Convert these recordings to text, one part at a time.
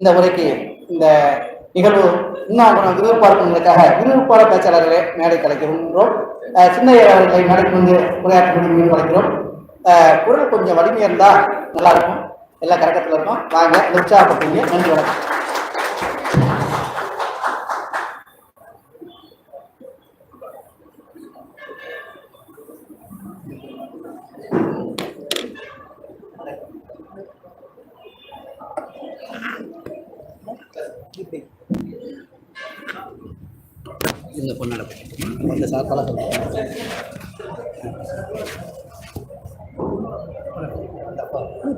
இந்த உரைக்கு இந்த நிகழ்வு இன்னும் விருப்பாளர்களுக்காக விருப்பாள பேச்சாளர்களை மேடை கலைக்கின்றோம் சின்ன அவர்களை மேடைக்கு வந்து உரையாற்றி மீன் வளைக்கிறோம் குரல் கொஞ்சம் வலிமையாக இருந்தால் நல்லா இருக்கும். எல்லா கரக்கத்துல இருக்கும். வாங்க உற்சாகப்பட்டீங்க நன்றி வணக்கம். இந்த பொண்ணோட அந்த சாப்பால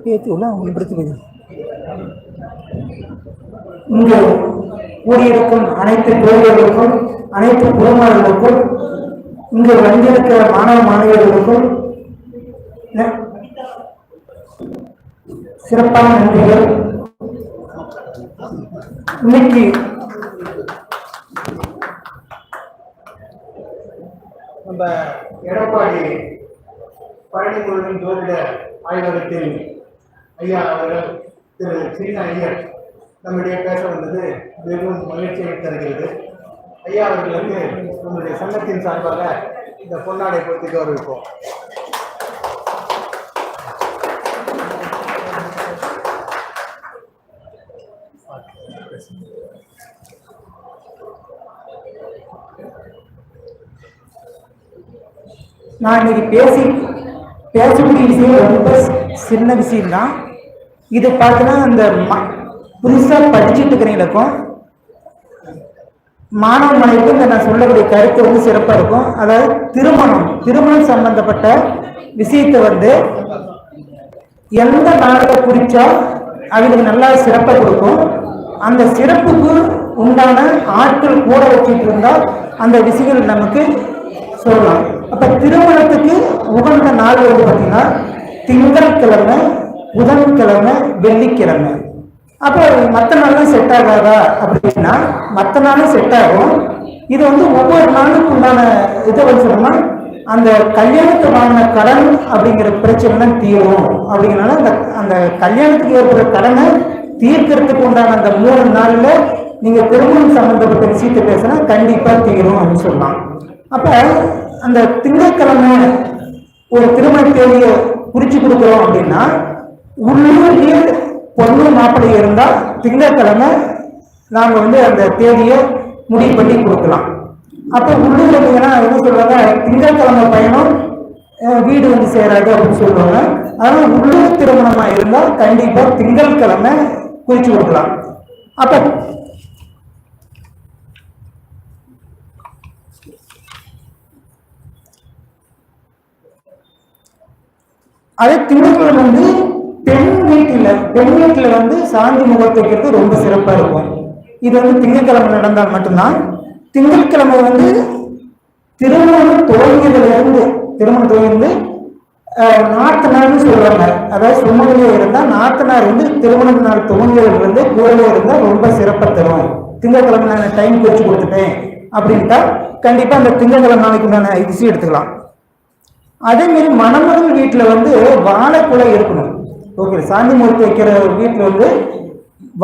பேச்சு உள்ள அவங்க பிரச்சனை இங்கு கூடியிருக்கும் அனைத்து பேர்களுக்கும் அனைத்து குருமார்களுக்கும் இங்கு வந்திருக்கிற மாணவ மாணவியர்களுக்கும் சிறப்பான நன்றிகள். இன்னைக்கு நம்ம எடப்பாடி பழனி முருகன் ஜோதிட ஆய்வகத்தில் ஐயா அவர்கள் திரு சீன ஐயர் நம்முடைய பேச வந்தது மிகவும் மகிழ்ச்சியை தருகிறது. ஐயா அவர்களுக்கு நம்முடைய சங்கத்தின் சார்பாக இந்த பொன்னாடை பொறுத்து கௌரவிப்போம். நான் இன்னைக்கு பேசி பேசக்கூடிய விஷயம் ரொம்ப சின்ன விஷயம்தான். இது பார்த்தீங்கன்னா அந்த ம- புதுசாக படிச்சுட்டு இருக்கிறவங்களுக்கும் மாணவ மனைவிக்கும் இந்த நான் சொல்லக்கூடிய கருத்து வந்து சிறப்பாக இருக்கும். அதாவது திருமணம் திருமணம் சம்பந்தப்பட்ட விஷயத்தை வந்து எந்த நாளில் குறிச்சா அவங்களுக்கு நல்லா சிறப்பை கொடுக்கும். அந்த சிறப்புக்கு உண்டான ஆட்கள் கூட வச்சுட்டு இருந்தால் அந்த விஷயங்கள் நமக்கு சொல்லலாம். அப்ப திருமணத்துக்கு உகந்த நாள் வந்து பார்த்தீங்கன்னா திங்கட்கிழமை புதன்கிழமை வெள்ளிக்கிழமை. அப்போ மற்ற நாளும் செட் ஆகாதா அப்படின்னா மற்ற நாளும் செட் ஆகும். இது வந்து ஒவ்வொரு நாளுக்கு உண்டான இதை வந்து சொல்லணும்னா அந்த கல்யாணத்துக்கு வாங்கின கடன் அப்படிங்கிற பிரச்சனை தீரும். அப்படிங்கிறனால அந்த அந்த கல்யாணத்துக்கு ஏற்படுற கடனை தீர்க்கறதுக்கு உண்டான அந்த மூணு நாள்ல நீங்க திருமணம் சம்மந்தப்பட்ட விஷயத்தை பேசினா கண்டிப்பா தீரும் அப்படின்னு சொல்லலாம் அப்ப அந்த திங்கட்கிழமை ஒரு திருமண தேதியை குறிச்சு கொடுக்குறோம் அப்படின்னா உள்ளூர்லயே பொண்ணு மாப்பிள்ளை இருந்தால் திங்கட்கிழமை நாங்கள் வந்து அந்த தேதியை முடிவு பண்ணி கொடுக்கலாம். அப்போ உள்ளூர் பார்த்தீங்கன்னா என்ன சொல்றாங்க? திங்கட்கிழமை பயணம் வீடு வந்து சேராது அப்படின்னு சொல்லுவாங்க. அதனால் உள்ளூர் திருமணமாக இருந்தால் கண்டிப்பாக திங்கட்கிழமை குறிச்சு கொடுக்கலாம். அப்போ அதே திங்கட்கிழமை வந்து பெண் வீட்டில் பெண் வீட்டில் வந்து சாந்தி முகத்தை வைக்கிறது ரொம்ப சிறப்பாக இருக்கும். இது வந்து திங்கட்கிழமை நடந்தால் மட்டும்தான். திங்கட்கிழமை வந்து திருமணம் துவங்கியதுலேருந்து திருமணம் துவங்கிருந்து நாத்தனார்னு சொல்றாங்க. அதாவது சுமங்கலியா இருந்தால் நாத்தனார் வந்து திருமண நாள் துவங்கியதுல இருந்து கூடவே ரொம்ப சிறப்பாக தரும். திங்கட்கிழமை நான் டைம் குறித்து கொடுத்துட்டேன். அப்படின்ட்டா கண்டிப்பாக அந்த திங்கட்கிழமை நாளைக்கு நான் இது எடுத்துக்கலாம். அதே மாதிரி மணமகள் வீட்டில் வந்து வாழைக்குலை இருக்கணும். ஓகே சாந்தி மூர்த்தி வைக்கிற வீட்டில் வந்து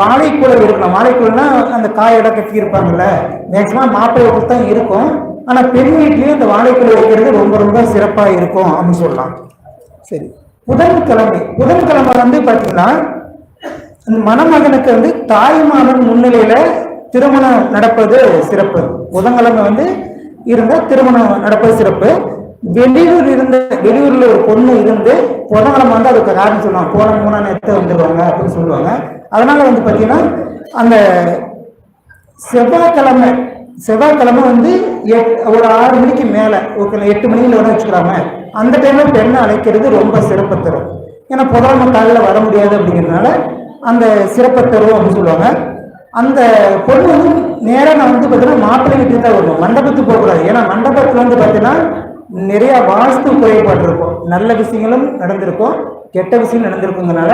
வாழைக்குலை இருக்கணும். வாழைக்குலைனா அந்த காயோட கட்டி இருப்பாங்கல்ல மேக்சிமம் மாப்பிள்ளை வீட்டுல தான் இருக்கும். ஆனால் பெண் வீட்லேயும் அந்த வாழைக்குலை வைக்கிறது ரொம்ப ரொம்ப சிறப்பாக இருக்கும் அப்படின்னு சொல்லலாம். சரி. புதன்கிழமை புதன்கிழமை வந்து பார்த்தீங்கன்னா மணமகனுக்கு வந்து தாய்மாமன் முன்னிலையில திருமணம் நடப்பது சிறப்பு. புதன்கிழமை வந்து இருந்தால் திருமணம் நடப்பது சிறப்பு. வெளியூர் இருந்த வெளியூர்ல ஒரு பொண்ணு இருந்து புதன்கிழமை வந்து அதுக்கு காரணம் சொல்லுவாங்க. போன மூணாம் நேரத்தை வந்துடுவாங்க அப்படின்னு சொல்லுவாங்க. அதனால வந்து பார்த்தீங்கன்னா அந்த செவ்வாய்க்கிழமை செவ்வாய்க்கிழமை வந்து எட்- ஒரு ஆறு மணிக்கு மேல ஓகே எட்டு மணியில் வேணும் வச்சுக்கிறாங்க அந்த டைம்ல பெண்ணை அழைக்கிறது ரொம்ப சிறப்பு தரும். ஏன்னா புதன்கிழமை காலையில் வர முடியாது அப்படிங்கிறதுனால அந்த சிறப்பை தரும் அப்படின்னு சொல்லுவாங்க. அந்த பொண்ணு வந்து நேராக நான் வந்து பார்த்தீங்கன்னா மாப்பிள்ளை வீட்டுக்கு தான் வரணும் மண்டபத்துக்கு போகக்கூடாது. ஏன்னா மண்டபத்தில் வந்து பார்த்தீங்கன்னா நிறைய வாஸ்து குறைபாடு இருக்கும் நல்ல விஷயங்களும் நடந்திருக்கும். கெட்ட விஷயம் நடந்திருக்குங்கனால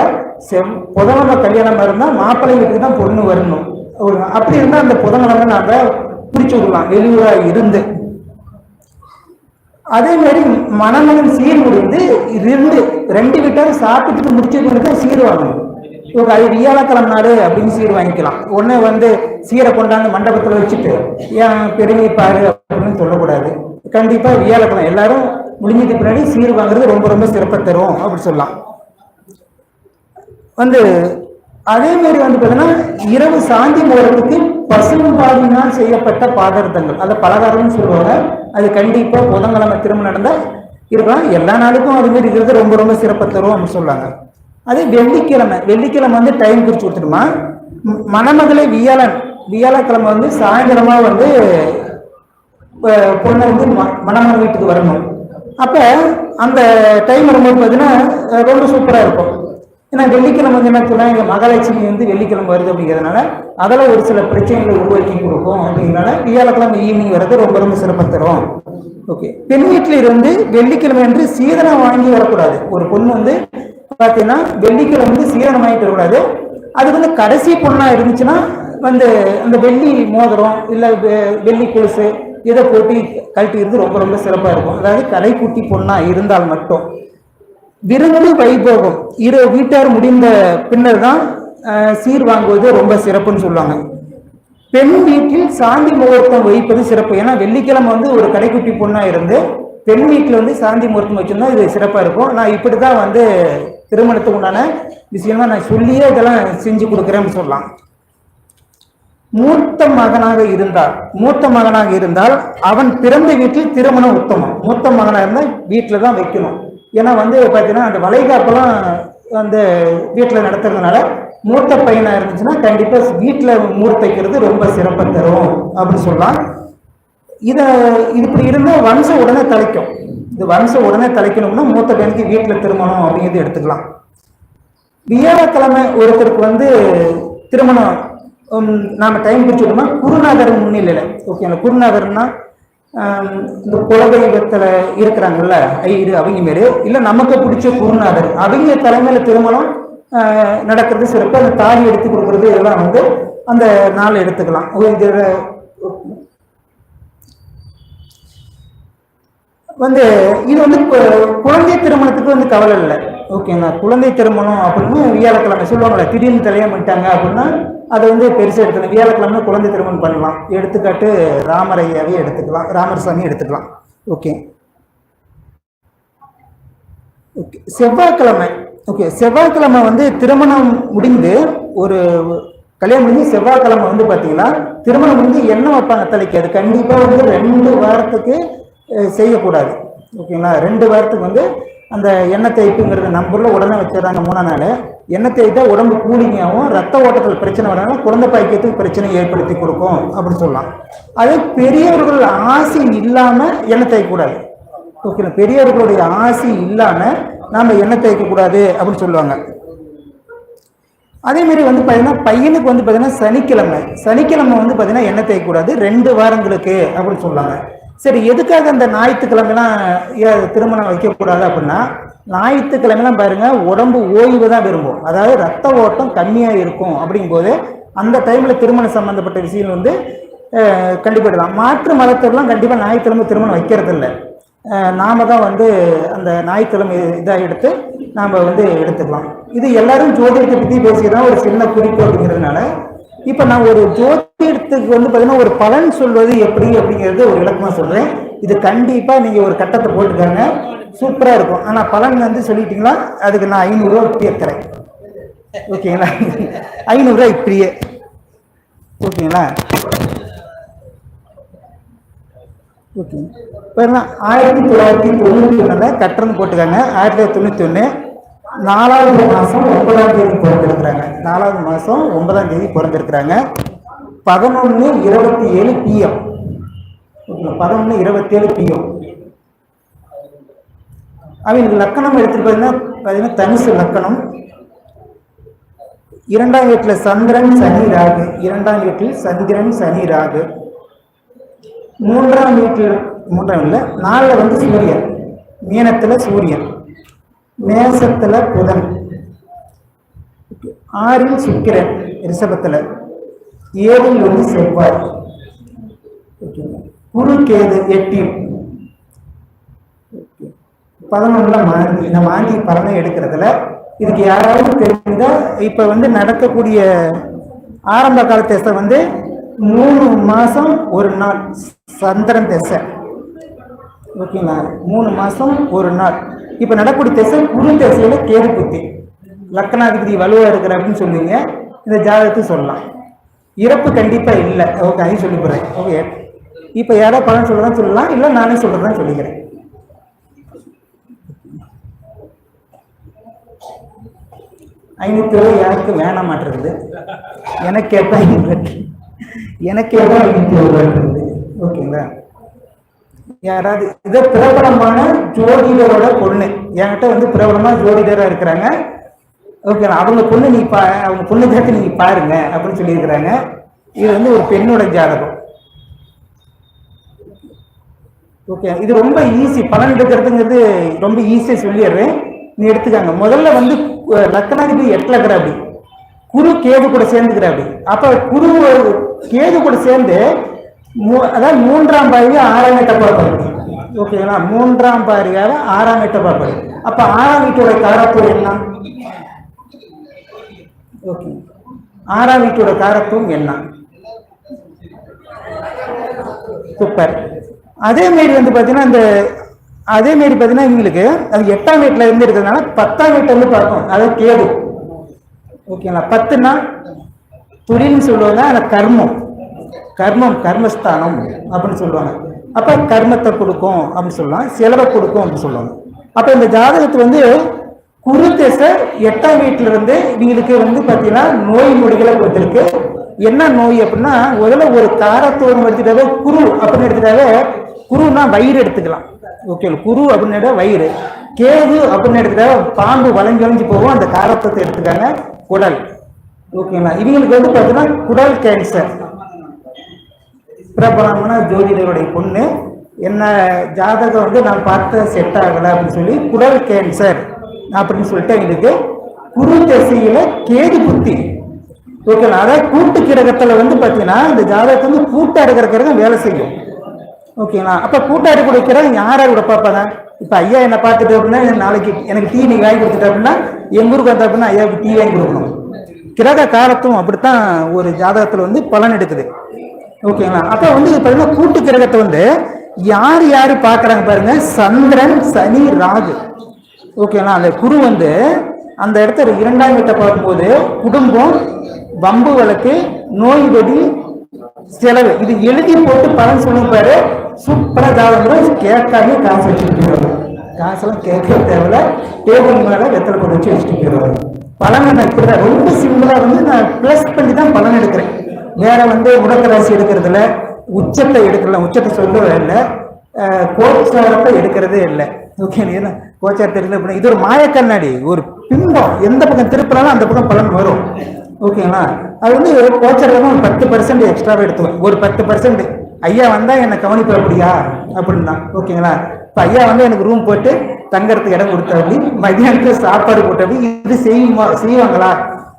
செவ் புதன்கிழமை கல்யாணம் இருந்தால் மாப்பிள்ளை வீட்டுக்கு தான் பொண்ணு வரணும். ஒரு அப்படி இருந்தால் அந்த புதன்கிழமை நாம பிடிச்சு விடலாம். வெளியூராக இருந்து. அதே மாதிரி மணமகன் சீர் முடிந்து ரெண்டு ரெண்டு வீட்டாரும் சாப்பிட்டுட்டு முடிச்சதுக்கு தான் சீர் வாங்கணும். இவங்க அது வியாழக்கிழமை நாடு அப்படின்னு சீர் வாங்கிக்கலாம். ஒன்று வந்து சீரை கொண்டாந்து மண்டபத்தில் வச்சுட்டு ஏன் பெருமை பாரு அப்படின்னு சொல்லக்கூடாது. கண்டிப்பா வியாழக்கிழமை எல்லாரும் முடிஞ்சதுக்கு பின்னாடி சீர் வாங்குறது ரொம்ப ரொம்ப சிறப்பை தரும் அப்படின்னு சொல்லலாம். வந்து அதே மாதிரி வந்து பார்த்தீங்கன்னா இரவு சாந்தி முகூர்த்தத்துக்கு பசும்பாடினால் செய்யப்பட்ட பாதார்த்தங்கள். அதை பலகாரம்னு சொல்லுவாங்க. அது கண்டிப்பாக புதன்கிழமை திரும்ப நடந்தால் இருக்கலாம். எல்லா நாளுக்கும் அது மாதிரி இருக்கிறது ரொம்ப ரொம்ப சிறப்பை தரும் அப்படின்னு சொல்லுவாங்க அதே வெள்ளிக்கிழமை. வெள்ளிக்கிழமை வந்து டைம் குறிச்சு கொடுத்துருமா மணமகளை வியாழன். வியாழக்கிழமை வந்து சாயந்தரமாக வந்து பொண்ணு வந்து ம- வீட்டுக்கு வரணும். அப்ப அந்த டைம் வரும்போது பார்த்தீங்கன்னா ரொம்ப சூப்பரா இருக்கும். ஏன்னா வெள்ளிக்கிழமை வந்து என்ன சொல்றாங்க எங்க மகாலட்சுமி வந்து வெள்ளிக்கிழமை வருது அப்படிங்கிறதுனால அதெல்லாம் ஒரு சில பிரச்சனைகளை உருவாக்கி கொடுக்கும் அப்படிங்கிறனால வியாழக்கிழமை ஈவினிங் வர்றது ரொம்ப ரொம்ப சிறப்பாக தரும். ஓகே பெண் வீட்டில் இருந்து வெள்ளிக்கிழமை என்று சீதனம் வாங்கி வரக்கூடாது. ஒரு பொண்ணு வந்து பார்த்தீங்கன்னா வெள்ளிக்கிழமை வந்து சீதனம் வாங்கிட்டு வரக்கூடாது. அது வந்து கடைசி பொண்ணா இருந்துச்சுன்னா வந்து அந்த வெள்ளி மோதிரம் இல்லை வெள்ளி கொலுசு இதை போட்டி கழட்டிக்கிறது ரொம்ப ரொம்ப சிறப்பாக இருக்கும். அதாவது கடைக்குட்டி பொண்ணா இருந்தால் மட்டும். விருந்து வைபோகம். இரு வீட்டார் முடிந்த பின்னர் தான் சீர் வாங்குவது ரொம்ப சிறப்புன்னு சொல்லுவாங்க. பெண் வீட்டில் சாந்தி முகூர்த்தம் வைப்பது சிறப்பு. ஏன்னா வெள்ளிக்கிழமை வந்து ஒரு கடைக்குட்டி பொண்ணா இருந்து பெண் வீட்டில் வந்து சாந்தி முகூர்த்தம் வச்சுருந்தா இது சிறப்பாக இருக்கும். நான் இப்படி தான் வந்து திருமணத்துக்கு உண்டான விஷயமா நான் சொல்லியே இதெல்லாம் செஞ்சு கொடுக்குறேன்னு சொல்லலாம். மூத்த மகனாக இருந்தால் மூத்த மகனாக இருந்தால் அவன் பிறந்த வீட்டில் திருமணம் உத்தமம். மூத்த மகனாக இருந்தால் வீட்டில் தான் வைக்கணும். ஏன்னா வந்து பார்த்தீங்கன்னா அந்த வளைகாப்பெல்லாம் அந்த வீட்டில் நடத்துறதுனால மூத்த பையனாக இருந்துச்சுன்னா கண்டிப்பாக வீட்டில் மூர்த்தைக்கிறது ரொம்ப சிறப்பை தரும் அப்படின்னு சொல்லலாம். இதை இது இப்படி இருந்தால் வம்சம் உடனே தலைக்கும் இது வம்சம் உடனே தலைக்கணும்னா மூத்த பையனுக்கு வீட்டில் திருமணம் அப்படிங்கிறது எடுத்துக்கலாம். வியாழக்கிழமை ஒருத்தருக்கு வந்து திருமணம் நாம் டைம் குறிச்சுட்டோம்னா குருநகர் முன்னிலையில் ஓகே அந்த குருநகர்னா இந்த குலதெய்வத்தில் இருக்கிறாங்கல்ல ஐயரு அவங்க மேலே இல்லை நமக்கு பிடிச்ச குருநாதர் அவங்க தலைமையில் திருமணம் நடக்கிறது சிறப்பு அந்த தாலி எடுத்து கொடுக்கறது இதெல்லாம் வந்து அந்த நாள் எடுத்துக்கலாம். இந்த வந்து இது வந்து குழந்தை திருமணத்துக்கு வந்து கவலை இல்லை. ஓகேண்ணா குழந்தை திருமணம் அப்படின்னு வியாழக்கிழமை சொல்லுவாங்களே திடீர்னு கல்யாணம் பண்ணிட்டாங்க அப்படின்னா அதை வந்து பெருசாக எடுத்துக்கலாம் வியாழக்கிழமை குழந்தை திருமணம் பண்ணலாம். எடுத்துக்காட்டு ராமரையாவே எடுத்துக்கலாம். ராமர் சாமி எடுத்துக்கலாம். ஓகே ஓகே செவ்வாய்க்கிழமை. ஓகே செவ்வாய்க்கிழமை வந்து திருமணம் முடிந்து ஒரு கல்யாணம் முடிஞ்சு செவ்வாய்க்கிழமை வந்து பார்த்தீங்கன்னா திருமணம் முடிஞ்சு எண்ணெய் வைப்பாங்க தலைக்கு. அது கண்டிப்பாக வந்து ரெண்டு வாரத்துக்கு செய்யக்கூடாது. ஓகேங்களா ரெண்டு வாரத்துக்கு வந்து அந்த எண்ணெய் தேய்ப்புங்கிறது நம்பர்ல உடனே வச்சிடறாங்க மூணா நாள். எண்ணெய் தேய்த்தா உடம்பு கூலிங்காகவும் ரத்த ஓட்டத்தில் பிரச்சனை வராங்க குழந்தை பாய்க்கியத்துக்கு பிரச்சனை ஏற்படுத்தி கொடுக்கும் அப்படின்னு சொல்லலாம். அது பெரியவர்கள் ஆசை இல்லாமல் எண்ணெய் தேய்க்கக்கூடாது. ஓகேங்களா பெரியவர்களுடைய ஆசை இல்லாமல் நாம் எண்ணெய் தேய்க்கக்கூடாது அப்படின்னு சொல்லுவாங்க. அதே மாதிரி வந்து பார்த்தீங்கன்னா பையனுக்கு வந்து பார்த்தீங்கன்னா சனிக்கிழமை. சனிக்கிழமை வந்து பார்த்தீங்கன்னா எண்ணெய் தேய்க்கக்கூடாது. ரெண்டு வாரங்களுக்கு அப்படின்னு சொல்லுவாங்க. சரி எதுக்காக அந்த ஞாயிற்றுக்கிழமைலாம் ஏன் திருமணம் வைக்கக்கூடாது அப்படின்னா ஞாயிற்றுக்கிழமைலாம் பாருங்க உடம்பு ஓய்வு தான் விரும்பும். அதாவது ரத்த ஓட்டம் கம்மியாக இருக்கும் அப்படிங்கும்போது அந்த டைமில் திருமணம் சம்மந்தப்பட்ட விஷயம் வந்து கண்டிப்பாக மாற்று மதத்திலாம் கண்டிப்பாக ஞாயிற்றுக்கிழமை திருமணம் வைக்கிறது இல்லை நாம தான் வந்து அந்த ஞாயிற்றுக்கிழமை இதாக எடுத்து நாம் வந்து எடுத்துக்கலாம். இது எல்லாரும் ஜோதிடத்தை பற்றி பேசியதான் ஒரு சின்ன குறிப்பு அப்படிங்கிறதுனால இப்போ நான் ஒரு ஜோதி ஜோதிடத்துக்கு வந்து பார்த்தீங்கன்னா ஒரு பலன் சொல்வது எப்படி அப்படிங்கிறது ஒரு விளக்கமாக சொல்கிறேன் இது கண்டிப்பாக நீங்கள் ஒரு கட்டத்தை போட்டுக்காங்க. சூப்பராக இருக்கும். ஆனால் பலன் வந்து சொல்லிட்டீங்களா? அதுக்கு நான் ஐநூறுரூவா இப்படியே தரேன். ஓகேங்களா? ஐநூறுரூவா இப்படியே. ஓகேங்களா? ஓகே. பாருங்க ஆயிரத்தி தொள்ளாயிரத்தி தொண்ணூற்றி ஒன்றில் கட்டணம் போட்டுக்காங்க. ஆயிரத்தி தொள்ளாயிரத்தி தொண்ணூற்றி ஒன்று நாலாவது மாதம் ஒன்பதாம் தேதி பிறந்திருக்கிறாங்க. நாலாவது மாதம் ஒன்பதாம் தேதி பிறந்திருக்கிறாங்க. பதினொன்று இருபத்தி ஏழு பிஎம் பதினொன்று இருபத்தி ஏழு பிஎம் அவங்க லக்கணம் எடுத்துட்டு பார்த்தீங்கன்னா பார்த்தீங்கன்னா தனுசு லக்கணம். இரண்டாம் வீட்டில் சந்திரன் சனி ராகு. இரண்டாம் வீட்டில் சந்திரன் சனி ராகு. மூன்றாம் வீட்டில் மூன்றாம் இல்லை நாலில் வந்து சூரியன். மீனத்தில் சூரியன். மேசத்தில் புதன். ஆறில் சுக்கிரன் ரிஷபத்தில். ஏழில் வந்து செவ்வாய். ஓகேங்க. குரு கேது எட்டில். பதினொன்றுல மாந்தி இந்த மாந்தி பலனை எடுக்கிறதுல இதுக்கு யாராவது தெரிந்தா இப்ப வந்து நடக்கக்கூடிய ஆரம்ப கால தேசம் வந்து மூணு மாசம் ஒரு நாள். சந்திரன் திசை. ஓகேங்களா? மூணு மாசம் ஒரு நாள். இப்ப நடக்கூடிய திசை குரு திசையில கேது புத்தி. லக்னாதிபதி வலுவா இருக்கிற அப்படின்னு சொல்லுவீங்க இந்த ஜாதகத்தை சொல்லலாம். இறப்பு கண்டிப்பா இல்லை. ஓகே அதையும் சொல்லி போகிறேன் ஓகே இப்ப யாரோ பலன் சொல்கிறதா சொல்லலாம் இல்ல நானே சொல்கிறதா சொல்லிக்கிறேன். ஐநூத்தி ரூபாய் எனக்கு வேணாம் மாட்டுறது. எனக்கு கேட்டா ஐநூறு எனக்கு கேட்டா ஐநூத்தி ரூபாய் ஓகேங்களா யாராவது இது பிரபலமான ஜோதிடரோட பொண்ணு. என்கிட்ட வந்து பிரபலமா ஜோதிடராக இருக்கிறாங்க. ஓகே அவங்க பொண்ணு நீ பா அவங்க பொண்ணு ஜாதகத்தை நீங்க பாருங்க அப்படின்னு சொல்லியிருக்கிறாங்க. இது வந்து ஒரு பெண்ணோட ஜாதகம். ஓகே இது ரொம்ப ஈஸி பலன் எடுக்கிறதுங்கிறது ரொம்ப ஈஸியாக சொல்லிடுறேன். நீ எடுத்துக்காங்க. முதல்ல வந்து லக்னாதிபதி எட்டில் இருக்கிற இருக்கிறாப்படி குரு கேது கூட சேர்ந்துக்கிறாப்படி அப்ப குரு கேது கூட சேர்ந்து மூ- அதாவது மூன்றாம் பாரியாக ஆறாம் எட்ட பார்ப்பாரு. ஓகேங்களா மூன்றாம் பாரியாக ஆறாம் எட்ட பார்ப்பாரு அப்போ ஆறாம் வீட்டோட காரத்துவம் என்ன? ஓகே. ஆறாம் வீட்டோட காரத்துவம் என்ன? சூப்பர். அதே மாரி வந்து பார்த்தீங்கன்னா இந்த அதே மாரி பாத்தீங்கன்னா இவங்களுக்கு அது எட்டாம் வீட்டில் இருந்து இருக்கிறதுனால பத்தாம் வீட்டில் இருந்து பார்க்கும் அதாவது கேது ஓகேங்களா? பத்துன்னா தொழில்னு சொல்லுவாங்க ஆனால் கர்மம். கர்மம் கர்மஸ்தானம் அப்படின்னு சொல்லுவாங்க. அப்போ கர்மத்தை கொடுக்கும் அப்படின்னு சொல்லலாம் செலவை கொடுக்கும் அப்படின்னு சொல்லுவாங்க. அப்போ இந்த ஜாதகத்தை வந்து குரு திசை எட்டாம் வீட்டுல இருந்து இவங்களுக்கு வந்து பாத்தீங்கன்னா நோய் நொடிகளை கொடுத்துருக்கு. என்ன நோய் அப்படின்னா முதல்ல ஒரு காரத்துவம் எடுத்துட்டாவே குரு அப்படின்னு எடுத்துட்டாவே குருனா வயிறு எடுத்துக்கலாம். ஓகே குரு அப்படின்னு வயிறு. கேது அப்படின்னு எடுத்துட்டா பாம்பு வளைஞ்சு வளைஞ்சு போகும் அந்த காரத்துவத்தை எடுத்துக்காங்க குடல். ஓகேங்களா இவங்களுக்கு வந்து பார்த்தீங்கன்னா குடல் கேன்சர் பிரபலமான ஜோதிடருடைய பொண்ணு. என்ன ஜாதகம் வந்து நான் பார்த்த செட் ஆகலை அப்படின்னு சொல்லி குடல் கேன்சர் அப்படின்னு சொல்லிட்டு எங்களுக்கு குரு திசையில கேது புத்தி. ஓகேங்களா அதாவது கூட்டு கிரகத்துல வந்து பாத்தீங்கன்னா இந்த ஜாதகத்தை வந்து கூட்டா இருக்கிற கிரகம் வேலை செய்யும். ஓகேங்களா அப்ப கூட்டா இருக்கக்கூடிய கிரகம் யாரா கூட பார்ப்பாங்க இப்ப ஐயா என்ன பார்த்துட்டு அப்படின்னா நாளைக்கு எனக்கு டீ நீங்க வாங்கி கொடுத்துட்டு அப்படின்னா எங்க ஊருக்கு வந்த அப்படின்னா ஐயாவுக்கு டீ வாங்கி கொடுக்கணும். கிரக காலத்தும் அப்படித்தான் ஒரு ஜாதகத்துல வந்து பலன் எடுக்குது. ஓகேங்களா அப்ப வந்து பாத்தீங்கன்னா கூட்டு கிரகத்தை வந்து யார் யார் பாக்குறாங்க பாருங்க? சந்திரன் சனி ராகு. ஓகேங்களா அந்த குரு வந்து அந்த இடத்துல இரண்டாம் வீட்டை பார்க்கும்போது குடும்பம் வம்பு வழக்கு நோய் வெடி செலவு. இது எழுதி போட்டு பலன் சொல்லும் பாரு சூப்பரா ஜாதகம் கேட்காம காசு வச்சுட்டு போயிடுவாரு. காசெல்லாம் கேட்க தேவையில்ல. டேபிள் மேல வெத்தலை போட்டு வச்சு வச்சுட்டு போயிடுவாரு. பலன் நான் இப்படிதான்? ரொம்ப சிம்பிளா வந்து நான் பிளஸ் பண்ணி தான் பலன் எடுக்கிறேன். வேற வந்து முடக்கராசி எடுக்கிறதுல உச்சத்தை எடுக்கல உச்சத்தை சொல்லவே இல்லை. கோச்சாரத்தை எடுக்கிறதே இல்லை. ஓகே ஏன்னா கோச்சாரத்தை தெரியல அப்படின்னா இது ஒரு மாயக்கண்ணாடி ஒரு பிம்பம். எந்த பக்கம் திருப்பினாலும் அந்த பக்கம் பலன் வரும். ஓகேங்களா அது வந்து கோச்சாரம் ஒரு பத்து பர்சன்ட் எக்ஸ்ட்ராவே எடுத்துவேன் ஒரு பத்து பர்சன்ட் ஐயா வந்தால் என்னை கவனிப்பு அப்படியா? அப்படின்னா ஓகேங்களா இப்போ ஐயா வந்து எனக்கு ரூம் போட்டு தங்கறதுக்கு இடம் கொடுத்தாப்படி மதியானத்துக்கு சாப்பாடு போட்டாப்படி இது செய்யுமா செய்வாங்களா?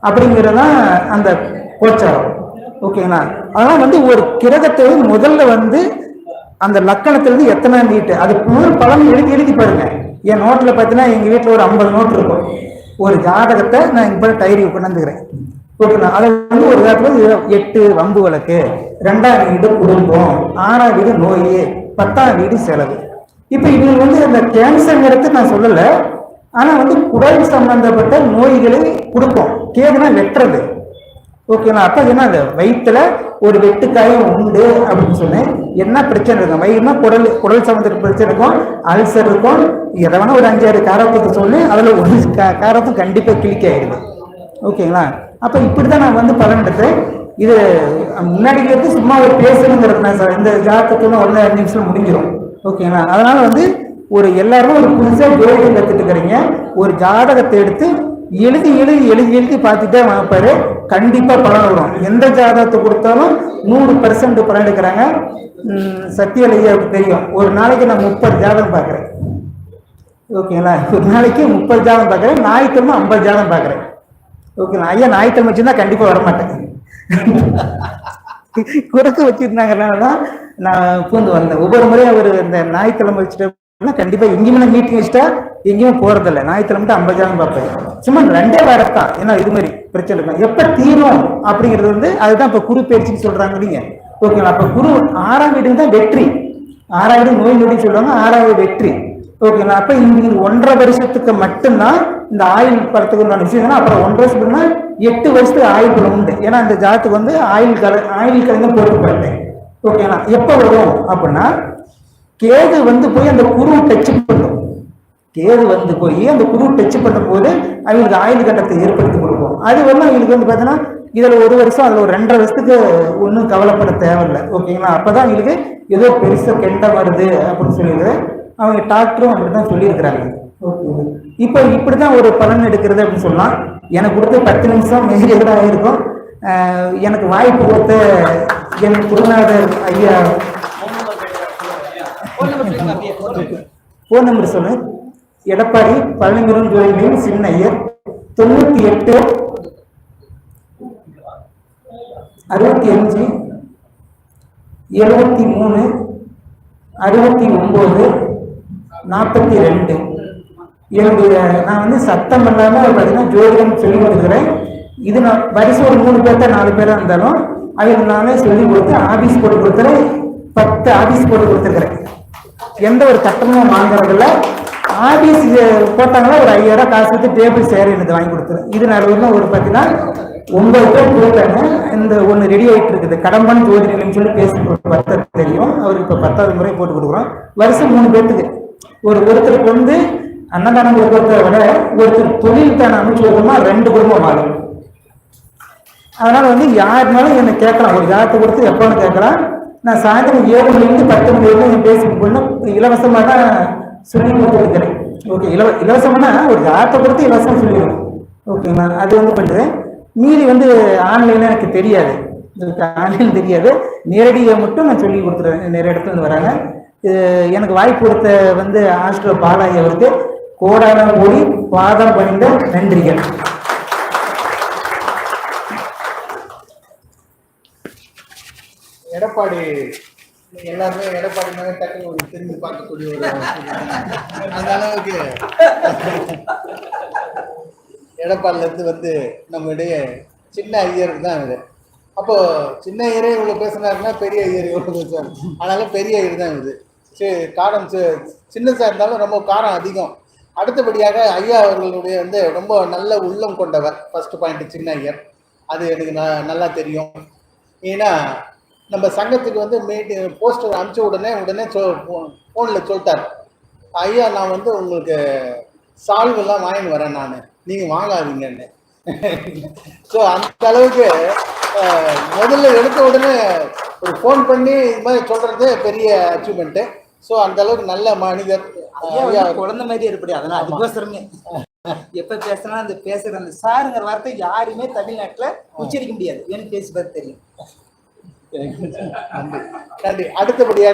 அப்படிங்கிறதான் அந்த கோச்சாரம். ஓகேங்களா அதனால் வந்து ஒரு கிரகத்தை முதல்ல வந்து அந்த லக்கணத்திலிருந்து எத்தனை வீட்டு அது முழு பலன் எழுதி எழுதி பாருங்க. என் நோட்டில் பார்த்தீங்கன்னா எங்கள் வீட்டில் ஒரு ஐம்பது நோட் இருக்கும். ஒரு ஜாதகத்தை நான் இப்போ டைரி கொண்டாந்துக்கிறேன். ஓகேங்களா அதை வந்து ஒரு காலத்தில் எட்டு வம்பு வழக்கு ரெண்டாம் வீடு குடும்பம் ஆறாம் வீடு நோய் பத்தாம் வீடு செலவு. இப்போ இவங்க வந்து அந்த கேன்சர்ங்கிறது நான் சொல்லலை. ஆனால் வந்து குடல் சம்பந்தப்பட்ட நோய்களை கொடுப்போம் கேதுனா வெட்டுறது. ஓகேங்களா அப்போ என்ன அந்த வயிற்றுல ஒரு வெட்டுக்காயம் உண்டு அப்படின்னு சொன்னேன். என்ன பிரச்சனை இருக்கும்? வயிறுனா குடல் குடல் சம்பந்தப்பட்ட பிரச்சனை இருக்கும் அல்சர் இருக்கும். எதை வேணா ஒரு அஞ்சாறு காரத்துக்கு சொல்லி அதில் ஒரு கா- காரத்தும் கண்டிப்பாக கிளிக் ஆகிடுது ஓகேங்களா? இப்படி தான் நான் வந்து பலன் எடுத்தேன். இது முன்னாடி இருந்து சும்மா ஒரு பேசணுங்கிறது நான் சார் இந்த ஜாதகத்துல ஒன்று அஞ்சு நிமிஷம் முடிஞ்சிடும் ஓகேங்களா? அதனால் வந்து ஒரு எல்லாருமே ஒரு புதுசாக ஜோதிடம் கற்றுட்டு இருக்கிறீங்க. ஒரு ஜாதகத்தை எடுத்து எழுதி எழுதி எழுதி எழுதி பார்த்துட்டே வாங்கப்பாரு. கண்டிப்பா பலன் வரும். எந்த ஜாதகத்தை கொடுத்தாலும் நூறு பெர்சன்ட் பலன் எடுக்கிறாங்க. உம், ஐயாவுக்கு தெரியும். ஒரு நாளைக்கு நான் முப்பது ஜாதகம் பார்க்குறேன். ஓகேங்களா ஒரு நாளைக்கு முப்பது ஜாதகம் பார்க்குறேன். ஞாயிற்றுக்கிழமை ஐம்பது ஜாதகம் பார்க்குறேன். ஓகேங்களா ஐயா ஞாயிற்றுக்கிழமை வச்சுருந்தா கண்டிப்பாக வர மாட்டேன் குறுக்கு வச்சிருந்தாங்கனால தான் நான் பூந்து வந்தேன். ஒவ்வொரு முறையும் அவர் இந்த ஞாயிற்றுக்கிழமை வச்சுட்டு கண்டிப்பாக கண்டிப்பா எங்கேயுமே மீட்டிங் வச்சுட்டா எங்கேயும் போறதில்ல. ஞாயிற்றுல மட்டும் ஐம்பதாயிரம் பார்ப்பேன். சும்மா ரெண்டே வாரம் தான் ஏன்னா இது மாதிரி பிரச்சனை இருக்கும் எப்ப தீரும் அப்படிங்கிறது வந்து அதுதான் இப்ப குரு பயிற்சின்னு சொல்கிறாங்க நீங்க. ஓகேங்களா அப்போ குரு ஆறாம் வீடு தான் வெற்றி. ஆறாம் வீடு நோய் நொடின்னு சொல்லுவாங்க. ஆறாவது வெற்றி. ஓகேங்களா அப்ப இந்த ஒன்றரை வருஷத்துக்கு மட்டும்தான் இந்த ஆயுள் படத்துக்கு உண்டான விஷயம். அப்புறம் ஒன்றரை வருஷத்துக்குன்னா எட்டு வருஷத்துக்கு ஆயுள் படம் உண்டு. ஏன்னா இந்த ஜாத்துக்கு வந்து ஆயுள் கல ஆயுள் கலந்து போட்டு போயிட்டேன் ஓகேங்களா எப்ப வரும் அப்படின்னா கேது வந்து போய் அந்த குரு டச் பண்ணும் கேது வந்து போய் அந்த குரு டச் பண்ணும்போது அவங்களுக்கு ஆயுள் கட்டத்தை ஏற்படுத்தி கொடுக்கும் அது வந்து அவங்களுக்கு வந்து பார்த்தீங்கன்னா இதுல ஒரு வருஷம் அதுல ஒரு ரெண்டரை வருஷத்துக்கு ஒன்றும் கவலைப்பட தேவையில்லை. ஓகேங்களா? அப்பதான் அவங்களுக்கு ஏதோ பெருசா கெண்ட வருது அப்படின்னு சொல்லிடுது அவங்க டாக்டரும் அப்படிதான் சொல்லியிருக்கிறாங்க. ஓகே இப்போ இப்படிதான் ஒரு பலன் எடுக்கிறது அப்படின்னு சொல்லலாம் எனக்கு கொடுத்த பத்து நிமிஷம் மெசேஜ் ஆயிருக்கும்? ஆஹ் எனக்கு வாய்ப்பு கொடுத்த என் குருநாதர் ஐயா. ஃபோன் நம்பர் சொல்லு எடப்பாடி பழனிமுருகன் கோயிலின் சின்ன தொண்ணூத்தி எட்டு அறுபத்தி அஞ்சு எழுபத்தி மூணு அறுபத்தி ஒன்பது நாற்பத்தி ரெண்டு. என்னுடைய நான் வந்து சத்தம் இல்லாமல் பார்த்தீங்கன்னா ஜோதிடம் சொல்லி கொடுக்குறேன். இது நான் வரிசை ஒரு மூணு பேர்த்த நாலு பேரா இருந்தாலும் அவங்க நானே சொல்லி கொடுத்து ஆபீஸ் போட்டு கொடுத்துறேன் பத்து ஆஃபீஸ் போட்டு கொடுத்துருக்குறேன். எந்த ஒரு கட்டணமும் வாங்குறதில்ல ஆபீஸ் போட்டாங்கன்னா ஒரு ஐயாயிரம் காசு கொடுத்து டேபிள் சேர் எனக்கு வாங்கி கொடுத்துரு இது நடுவில் ஒரு பார்த்தீங்கன்னா ஒன்பது பேர் போட்டாங்க. இந்த ஒன்று ரெடி ஆகிட்டு இருக்குது. கடம்பன் ஜோதிடம்னு சொல்லி பேசி பத்தர் தெரியும். அவருக்கு இப்போ பத்தாவது முறை போட்டு கொடுக்குறோம். வருஷம் மூணு பேர்த்துக்கு ஒரு ஒருத்தருக்கு வந்து அன்னதானம் கொடுக்கறத விட ஒருத்தர் தொழில் தானே அமைச்சு கொடுக்கணுமா? ரெண்டு குடும்பம் ஆகும் அதனால் வந்து யாருனாலும் என்னை கேட்கலாம். ஒரு ஜாதகத்தை கொடுத்து எப்போன்னு கேட்கலாம். நான் சாயந்தரம் ஏழு மணிலேருந்து பத்து மணி வரைக்கும் என் பேசி போடணும் இலவசமாக தான் சொல்லி கொடுத்துருக்கிறேன் ஓகே இலவ இலவசம்னா ஒரு ஜாதகத்தை கொடுத்து இலவசம் சொல்லிடுவேன் ஓகேங்களா அது வந்து பண்ணுறேன் மீதி வந்து ஆன்லைனில் எனக்கு தெரியாது. ஆன்லைன் தெரியாது. நேரடியாக மட்டும் நான் சொல்லி கொடுத்துருவேன் நிறைய இடத்துல இருந்து வராங்க. எனக்கு வாய்ப்பு கொடுத்த வந்து ஆஸ்ட்ரோ பாலாஜி அவருக்கு கோடான கோடி பாதம் பணிந்த நன்றிகள். எடப்பாடி எல்லாருமே எடப்பாடி மேலே டக்குனு ஒரு திரும்பி பார்க்கக்கூடிய ஒரு அந்த அளவுக்கு எடப்பாடில இருந்து வந்து நம்ம இடையே சின்ன ஐயருக்கு தான் இது அப்போ சின்ன ஐயரே இவ்வளோ பேசுனாருன்னா பெரிய ஐயர் இவ்வளோ பேசுவார். அதனால பெரிய ஐயர் தான் இது சரி காரம் சி- சின்னசா இருந்தாலும் ரொம்ப காரம் அதிகம். அடுத்தபடியாக ஐயா அவர்களுடைய வந்து ரொம்ப நல்ல உள்ளம் கொண்டவர். ஃபர்ஸ்ட் பாயிண்ட் சின்ன ஐயர். அது எனக்கு ந- நல்லா தெரியும். ஏன்னா நம்ம சங்கத்துக்கு வந்து மீட்டிங் போஸ்டர் அனுப்பிச்ச உடனே உடனே சொ ஃபோனில் சொல்லிட்டார். ஐயா நான் வந்து உங்களுக்கு சால்வெல்லாம் வாங்கிட்டு வரேன் நான். நீங்கள் வாங்காதீங்கன்னு. ஸோ அந்த அளவுக்கு முதல்ல எடுத்த உடனே ஒரு ஃபோன் பண்ணி இது மாதிரி சொல்கிறது பெரிய அச்சீவ்மெண்ட்டு ஸோ அந்த அளவுக்கு நல்ல மனிதர் குழந்தை மாதிரி இருப்படி அதனால அதுக்கோசரமே. எப்ப பேசினா அந்த பேசுற அந்த சாருங்கிற வார்த்தை யாருமே தமிழ்நாட்டுல உச்சரிக்க முடியாது. எனக்கு பேசி பார்த்து தெரியும். நன்றி. நன்றி. அடுத்தபடியாக